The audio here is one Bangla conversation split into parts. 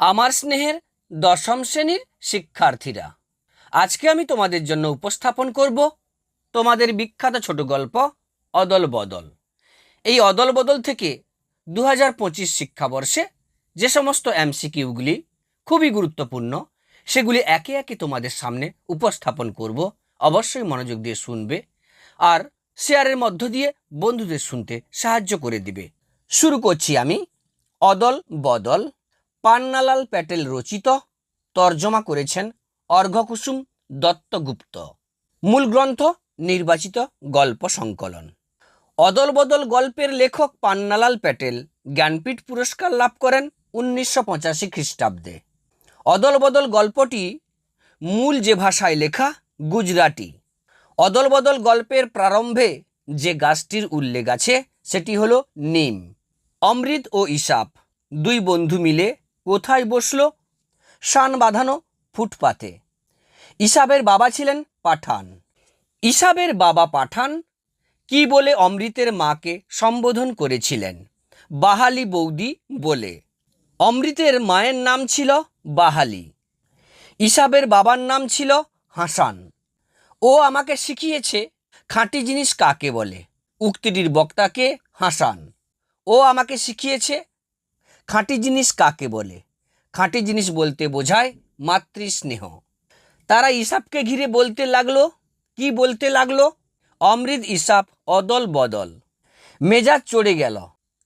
আমার স্নেহের দশম শ্রেণির শিক্ষার্থীরা। আজকে আমি তোমাদের জন্য উপস্থাপন করব তোমাদের বিখ্যাত ছোট গল্প অদল বদল। এই অদল বদল থেকে দু হাজার পঁচিশ শিক্ষাবর্ষে যে সমস্ত এমসিকিউগুলি খুবই গুরুত্বপূর্ণ, সেগুলি একে একে তোমাদের সামনে উপস্থাপন করব। অবশ্যই মনোযোগ দিয়ে শুনবে আর শেয়ারের মধ্য দিয়ে বন্ধুদের শুনতে সাহায্য করে দিবে। শুরু করছি আমি অদল বদল। পান্নালাল প্যাটেল রচিত, তর্জমা করেছেন অর্ঘকুসুম দত্তগুপ্ত। মূল গ্রন্থ, নির্বাচিত গল্প সংকলন। অদল বদল গল্পের লেখক পান্নালাল প্যাটেল জ্ঞানপীঠ পুরস্কার লাভ করেন উনিশশো পঁচাশি খ্রিস্টাব্দে। অদল বদল গল্পটি মূল যে ভাষায় লেখা গুজরাটি। অদল বদল গল্পের প্রারম্ভে যে গাছটির উল্লেখ আছে, সেটি হলো নিম। অমৃত ও ইসাপ, দুই বন্ধু মিলে কোথায় বসল? শান বাঁধানো ফুটপাতে। ইসাবের বাবা ছিলেন পাঠান। ইসাবের বাবা পাঠান কি বলে অমৃতের মাকে সম্বোধন করেছিলেন? বাহালি বৌদি বলে। অমৃতের মায়ের নাম ছিল বাহালি। ইসাবের বাবার নাম ছিল হাসান। ও আমাকে শিখিয়েছে খাঁটি জিনিস কাকে বলে। উক্তিটির বক্তাকে হাসান। ও আমাকে শিখিয়েছে খাঁটি জিনিস কাকে বলে? খাঁটি জিনিস বলতে বোঝায় মাতৃস্নেহ। তারা ইসাবকে ঘিরে বলতে লাগল। কি বলতে লাগল? অমৃত ইসাব অদল বদল। মেজাজ চড়ে গেল।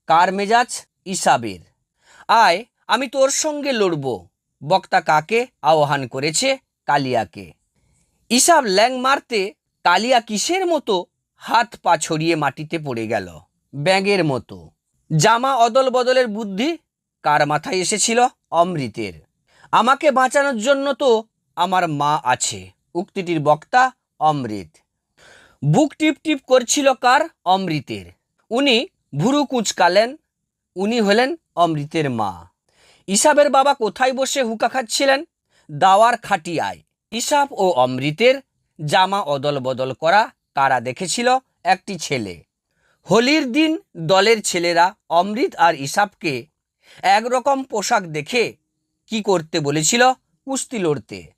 কার মেজাজ? ইসাবের। আয়, আমি তোর সঙ্গে লড়ব। বক্তা কাকে আহ্বান করেছে? কালিয়াকে ইসাব ল্যাং মারতে কালিয়া কিসের মতো? হাত পা ছড়িয়ে মাটিতে পড়ে গেল। ব্যাঙের মতো। জামা অদল বদলের বুদ্ধি কার মাথায় এসেছিল? অমৃতের। আমাকে বাঁচানোর জন্য তো আমার মা আছে। উক্তিটির বক্তা অমৃত। বুক টিপ টিপ করছিল কার? অমৃতের। উনি ভুরু কুচকালেন। উনি হলেন অমৃতের মা। ইসাবের বাবা কোথায় বসে হুকা খাচ্ছিলেন? দাওয়ার খাটিয়ায়। ইসাব ও অমৃতের জামা অদল বদল করা কারা দেখেছিল একটি ছেলে। হোলির দিন দলের ছেলেরা অমৃত আর ইসাবকে একরকম পোশাক দেখে কি করতে বলেছিল কুস্তি লড়তে।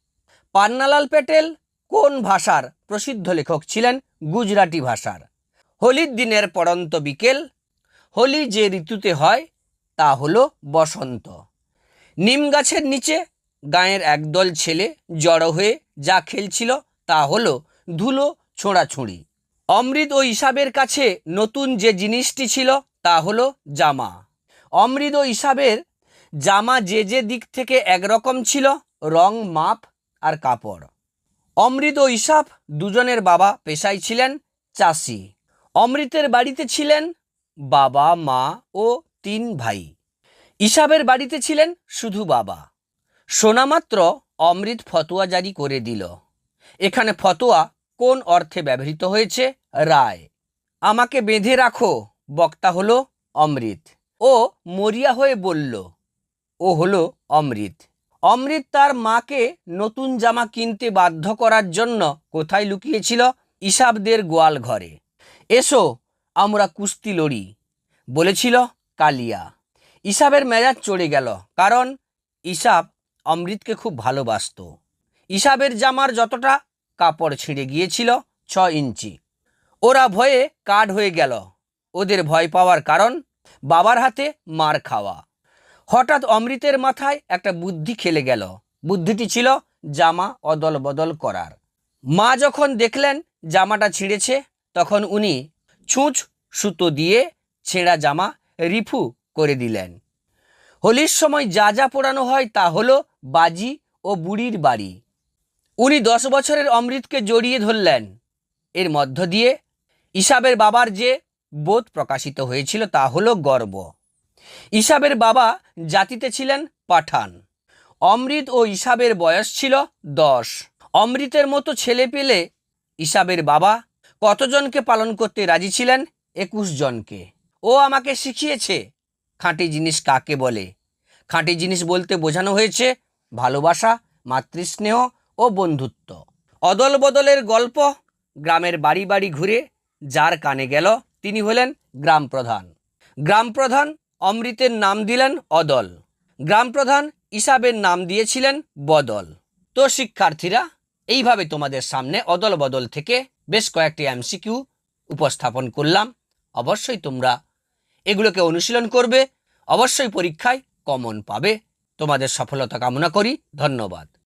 পান্নালাল প্যাটেল কোন ভাষার প্রসিদ্ধ লেখক ছিলেন? গুজরাটি ভাষার। হোলির দিনের পড়ন্ত বিকেল, হোলি যে ঋতুতে হয় তা হলো বসন্ত। নিম গাছের নিচে গাঁয়ের একদল ছেলে জড়ো হয়ে যা খেলছিল তা হলো ধুলো ছোঁড়াছুঁড়ি। অমৃত ও ইসাবের কাছে নতুন যে জিনিসটি ছিল তা হলো জামা। অমৃত ইসাবের জামা যে যে দিক থেকে একরকম ছিল, রং, মাপ আর কাপড়। অমৃত ও ইসাব দুজনের বাবা পেশায় ছিলেন চাষি। অমৃতের বাড়িতে ছিলেন বাবা, মা ও তিন ভাই। ইসাবের বাড়িতে ছিলেন শুধু বাবা। শোনামাত্র অমৃত ফতোয়া জারি করে দিল। এখানে ফতোয়া কোন অর্থে ব্যবহৃত হয়েছে? রায়। আমাকে বেঁধে রাখো, বক্তা হলো অমৃত। ও মরিয়া হয়ে বলল, ও হলো অমৃত। অমৃত তার মাকে নতুন জামা কিনতে বাধ্য করার জন্য কোথায় লুকিয়েছিল? ইসাবদের গোয়াল ঘরে। এসো, আমরা কুস্তি লড়ি, বলেছিল কালিয়া। ইসাবের মেজাজ চড়ে গেল, কারণ ইসাব অমৃতকে খুব ভালোবাসত। ইসাবের জামার যতটা কাপড় ছিঁড়ে গিয়েছিল, ছ ইঞ্চি। ওরা ভয়ে কাঠ হয়ে গেল। ওদের ভয় পাওয়ার কারণ বাবার হাতে মার খাওয়া। হঠাৎ অমৃতের মাথায় একটা বুদ্ধি খেলে গেল। বুদ্ধিটি ছিল জামা অদল বদল করার। মা যখন দেখলেন জামাটা ছিঁড়েছে, তখন উনি ছুঁচ সুতো দিয়ে ছেঁড়া জামা রিফু করে দিলেন। হোলির সময় যা যা পোড়ানো হয় তা হলো বাজি ও বুড়ির বাড়ি। উনি দশ বছরের অমৃতকে জড়িয়ে ধরলেন। এর মধ্য দিয়ে ইসাবের বাবার যে বোধ প্রকাশিত হয়েছিল তা হলো গর্ব। ইসাবের বাবা জাতিতে ছিলেন পাঠান। অমৃত ও ইসাবের বয়স ছিল দশ। অমৃতের মতো ছেলে পেলে ইসাবের বাবা কতজনকে পালন করতে রাজি ছিলেন? একুশ জনকে। ও আমাকে শিখিয়েছে খাঁটি জিনিস কাকে বলে। খাঁটি জিনিস বলতে বোঝানো হয়েছে ভালোবাসা, মাতৃস্নেহ ও বন্ধুত্ব। অদল বদলের গল্প গ্রামের বাড়ি বাড়ি ঘুরে যার কানে গেল তিনি হলেন গ্রাম প্রধান। গ্রাম প্রধান অমৃতের নাম দিলেন অদল। গ্রাম প্রধান হিসাবের নাম দিয়েছিলেন বদল। তো শিক্ষার্থীরা, এইভাবে তোমাদের সামনে অদল বদল থেকে বেশ কয়েকটি এমসিকিউ উপস্থাপন করলাম। অবশ্যই তোমরা এগুলোকে অনুশীলন করবে, অবশ্যই পরীক্ষায় কমন পাবে। তোমাদের সফলতা কামনা করি। ধন্যবাদ।